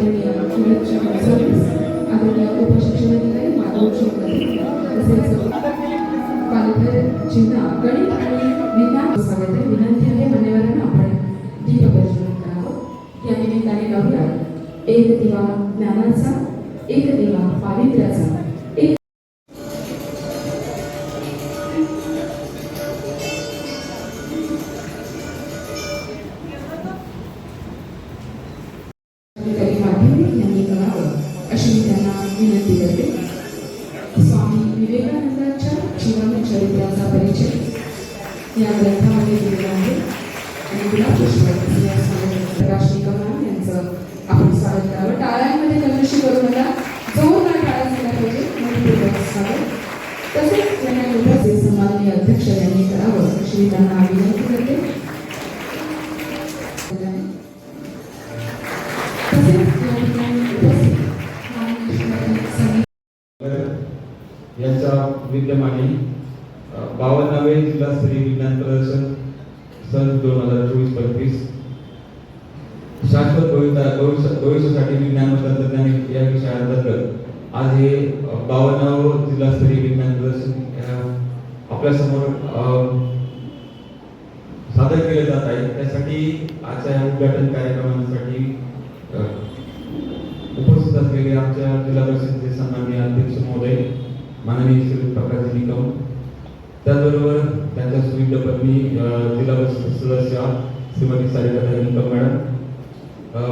आदरणीय सुरक्षा सर्व्हिस आदरणीय उपशिक्षणाधिकारी माधव शंकर तसेच पालघर जिल्हा गणित आणि विज्ञान स्वागत आहे विनंती आहे मान्यवरांना आपण दीप प्रज्वलन करावं या निमित्ताने गाऊया एक दिवा ज्ञानाचा एक दिवा पावित्र्याचा अधिकारी यांनी करावं अशी मी त्यांना विनंती करते स्वामी विवेकानंदांच्या जीवन चरित्राचा परिचय या ग्रंथामध्ये दिलेला आहे आणि गुलाब प्रकाश यांचं आपण स्वागत करावं टाळ्यांमध्ये कलशी करू नका जोरदार टाळ्या झाल्या पाहिजे म्हणून असावं तसेच त्यांना उपस्थित सन्माननीय अध्यक्ष यांनी करावं अशी मी त्यांना विनंती करते विद्यमाने बावन्नावे जिल्हास्तरीय विज्ञान प्रदर्शन सन दोन हजार चोवीस पंचवीस शाश्वत भविता भविष्य भविष्यासाठी विज्ञान व तंत्रज्ञान या विषयाअंतर्गत आज हे बावन्नावं जिल्हास्तरीय विज्ञान प्रदर्शन आपल्यासमोर सादर केले जात आहे. त्यासाठी आजच्या या उद्घाटन कार्यक्रमासाठी उपस्थित असलेले आमच्या जिल्हा परिषदेचे सन्माननीय अध्यक्ष महोदय माननीय श्री प्रकाश निकम त्याचबरोबर त्यांच्या सुविध पत्नी जिल्हा परिषद सदस्य श्रीमती सारिका निकम मॅडम.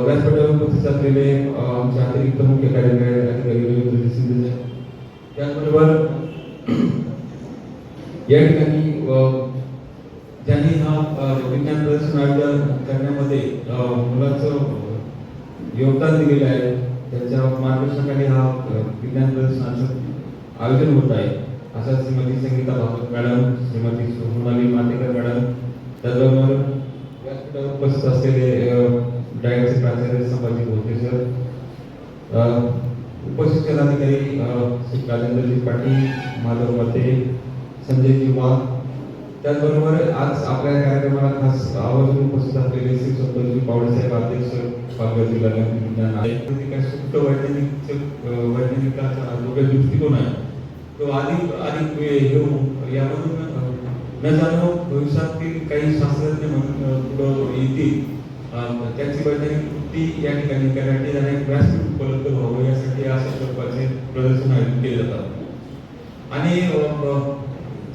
व्यासपीठावर उपस्थित असलेले आमचे अतिरिक्त मुख्य कार्यकारी अधिकारी रवींद्र सिंधे त्याचबरोबर या ठिकाणी ज्यांनी हा विज्ञान प्रदर्शन आयोजन करण्यामध्ये मुलाचं योगदान दिलेलं आहे त्यांच्या मार्गदर्शनाखाली हा विज्ञान प्रदर्शनाचं आयोजन होत आहे. अशा श्रीमती संगीता भागवत मॅडम श्रीमती सोनाली मातेकर मॅडम त्याचबरोबर व्यासपीठावर उपस्थित असलेले डायरेक्टर प्राचार्य संभाजी भोसले सर उपस्थित अधिकारी श्री राजेंद्रजी पाटील माधव मते संजयजी वाघ. त्याचबरोबर आज आपल्या कार्यक्रमाला खास आवर्जून उपस्थित असलेले श्री संतोषजी पावडेसाहेब अध्यक्ष पालघर जिल्हा विज्ञान आहे ते काय सुप्त वैज्ञानिक वैज्ञानिकाचा जो काही दृष्टिकोन आहे तो अधिक अधिक हे होऊन यामधून अं, न जाणो भविष्यातील काही शास्त्रज्ञ म्हणून पुढं येतील. त्याची त्यांची ती या ठिकाणी करण्यासाठी आणि व्यासपीठ उपलब्ध व्हावं यासाठी अशा स्वरूपाचे प्रदर्शन आयोजित केले जातात. आणि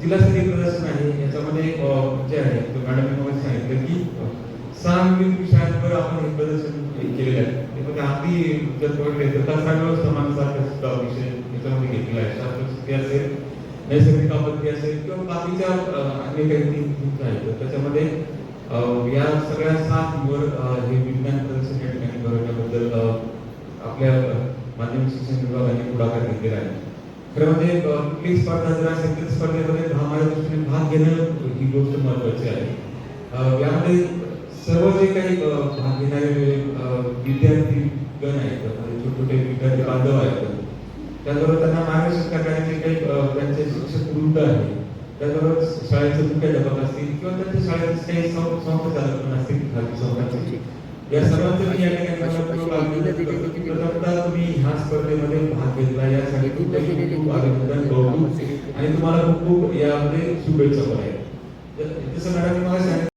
जिल्हास्तरीय प्रदर्शन आहे. याच्यामध्ये जे आहे तो मॅडम मला सांगितलं की सहा विविध विषयांवर आपण प्रदर्शन हे केलेलं आहे ते म्हणजे अगदी तर कसा व्यवस्थापनासारखा सुद्धा विषय याच्यामध्ये घेतलेला आहे शास्त्रशुद्धी असेल नैसर्गिक आपत्ती असेल किंवा बाकीच्या अन्य काही थिंग्स आहेत त्याच्यामध्ये या सगळ्या थीमवर अ, हे विज्ञान प्रदर्शन या ठिकाणी भरवण्याबद्दल आपल्या माध्यमिक शिक्षण विभागाने पुढाकार घेतलेला आहे खरं म्हणजे कुठलीही स्पर्धा जर असेल तर स्पर्धेमध्ये भाग दृष्टीने भाग घेणं ही गोष्ट महत्वाची आहे यामध्ये सर्व जे काही भाग घेणारे विद्यार्थी गण आहेत म्हणजे छोटे छोटे विद्यार्थी बांधव आहेत त्याचबरोबर त्यांना मार्गदर्शन करणारे जे काही त्यांचे शिक्षक वृंद आहे त्याचबरोबर शाळेचे मुख्याध्यापक असतील किंवा त्यांच्या शाळेचे काही सं- संस्थाचालक पण असतील खाजगी संस्थांचे या सर्वांचं मी या ठिकाणी करतो. प्रथमतः तुम्ही ह्या स्पर्धेमध्ये भाग घेतला. यासाठी खूप खूप अभिनंदन कौतुक आणि तुम्हाला खूप खूप यामध्ये शुभेच्छा पण आहेत. जसं मॅडम मला